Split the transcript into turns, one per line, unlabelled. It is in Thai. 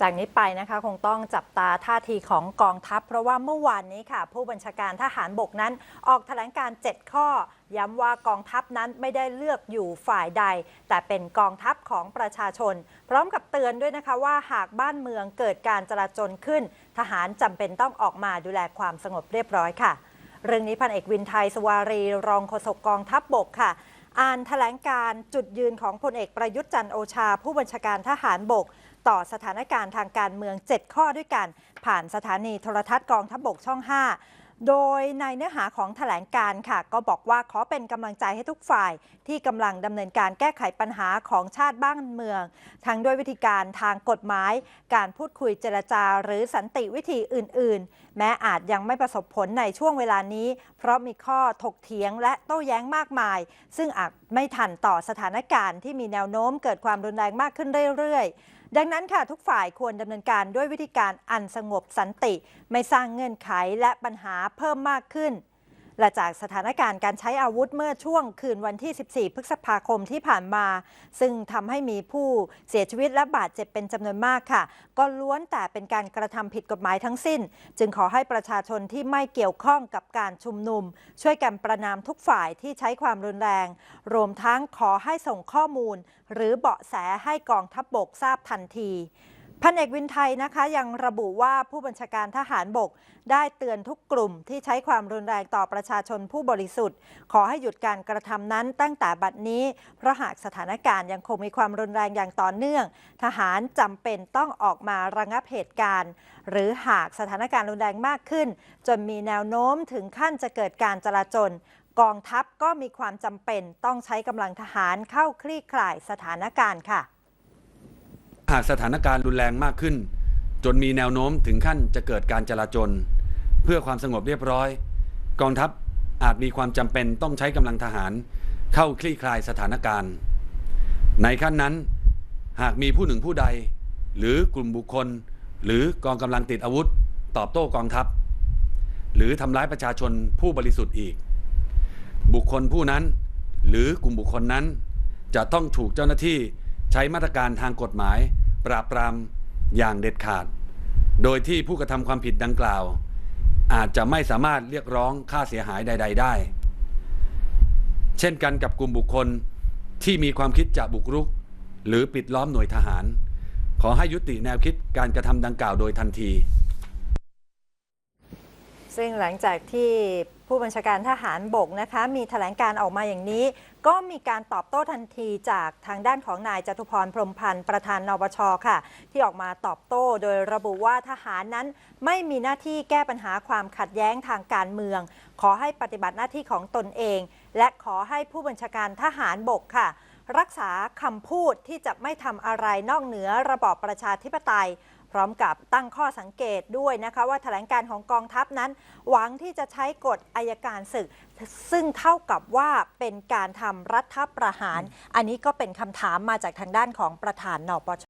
จากนี้ไปนะคะคงต้องจับตาท่าทีของกองทัพ เพราะว่าเมื่อวานนี้ค่ะ ผู้บัญชาการทหารบกนั้นออกแถลงการ 7 ข้อ ย้ำว่ากองทัพนั้นไม่ได้เลือกอยู่ฝ่ายใด แต่เป็นกองทัพของประชาชน พร้อมกับเตือนด้วยนะคะว่าหากบ้านเมืองเกิดการจลาจลขึ้น ทหารจำเป็นต้องออกมาดูแลความสงบเรียบร้อยค่ะ เรื่องนี้พันเอกวินไทยสวารี รองโฆษกกองทัพบบกค่ะ อ่านแถลงการจุดยืนของพลเอกประยุทธ์จันทร์โอชา ผู้บัญชาการทหารบก ต่อสถานการณ์ทางการเมือง 7 ข้อด้วยกัน ผ่านสถานีโทรทัศน์กองทัพบบกช่อง 5 โดยในเนื้อหาของแถลงการค่ะ ก็บอกว่าขอเป็นกำลังใจให้ทุกฝ่าย ที่กำลังดำเนินการแก้ไขปัญหาของชาติบ้านเมือง ทั้งด้วยวิธีการทางกฎหมาย การพูดคุยเจรจา หรือสันติวิธีอื่น ๆ แม้อาจยังไม่ประสบผลในช่วงเวลานี้ เพราะมีข้อถกเถียงและโต้แย้งมากมาย ซึ่งอาจไม่ทันต่อสถานการณ์ที่มีแนวโน้มเกิดความรุนแรงมากขึ้นเรื่อยๆ ดังนั้นค่ะทุกฝ่ายควรดำเนินการด้วยวิธีการอันสงบสันติ ไม่สร้างเงื่อนไขและปัญหาเพิ่มมากขึ้น และจากสถานการณ์การใช้อาวุธเมื่อช่วงคืนวันที่ 14 พฤษภาคมที่ผ่านมา ซึ่งทำให้มีผู้เสียชีวิตและบาดเจ็บเป็นจำนวนมากค่ะ ก็ล้วนแต่เป็นการกระทำผิดกฎหมายทั้งสิ้น จึงขอให้ประชาชนที่ไม่เกี่ยวข้องกับการชุมนุม ช่วยกันประนามทุกฝ่ายที่ใช้ความรุนแรง รวมทั้งขอให้ส่งข้อมูล หรือเบาะแสให้กองทัพบบกทราบทันที พันเอกวินไทยนะคะยังระบุว่าผู้บัญชาการทหารบก ได้เตือนทุกกลุ่มที่ใช้ความรุนแรงต่อประชาชนผู้บริสุทธิ์ ขอให้หยุดการกระทำนั้นตั้งแต่บัดนี้ เพราะหากสถานการณ์ยังคงมีความรุนแรงอย่างต่อเนื่อง ทหารจำเป็นต้องออกมาระงับเหตุการณ์ หรือหากสถานการณ์รุนแรงมากขึ้น จนมีแนวโน้มถึงขั้นจะเกิดการจลาจลกองทัพก็มีความจำเป็นต้องใช้กำลังทหารเข้าคลี่คลายสถานการณ์ค่ะ
หากสถานการณ์รุนแรงมากขึ้น จนมีแนวโน้มถึงขั้นจะเกิดการจลาจล เพื่อความสงบเรียบร้อย กองทัพอาจมีความจำเป็นต้องใช้กำลังทหารเข้าคลี่คลายสถานการณ์ ในขั้นนั้น หากมีผู้หนึ่งผู้ใด หรือกลุ่มบุคคล หรือกองกำลังติดอาวุธ ตอบโต้กองทัพ หรือทำร้ายประชาชนผู้บริสุทธิ์อีก บุคคลผู้นั้น หรือกลุ่มบุคคลนั้น จะต้องถูกเจ้าหน้าที่ใช้มาตรการทางกฎหมาย ปราบปรามอย่างเด็ดขาด โดยที่ผู้กระทำความผิดดังกล่าว อาจจะไม่สามารถเรียกร้องค่าเสียหายใด ๆ ได้ เช่นกันกับกลุ่มบุคคลที่มีความคิดจะบุกรุก หรือปิดล้อมหน่วยทหาร ขอให้ยุติแนวคิดการกระทำดังกล่าวโดยทันที
ซึ่งหลังจากที่ผู้บัญชาการทหารบกนะคะมีแถลงการออกมาอย่างนี้ ก็มีการตอบโต้ทันทีจากทางด้านของนายจตุพรพรมพันธ์ประธานนปชค่ะ ที่ออกมาตอบโต้โดยระบุว่าทหารนั้นไม่มีหน้าที่แก้ปัญหาความขัดแย้งทางการเมือง ขอให้ปฏิบัติหน้าที่ของตนเอง และขอให้ผู้บัญชาการทหารบกค่ะ รักษาคำพูดที่จะไม่ทำอะไรนอกเหนือระบอบประชาธิปไตย พร้อมกับตั้งข้อสังเกตด้วยนะคะว่าแถลงการของกองทัพนั้น หวังที่จะใช้กฎอายการศึก ซึ่งเท่ากับว่าเป็นการทำรัฐประหาร อันนี้ก็เป็นคำถามมาจากทางด้านของประธานนปช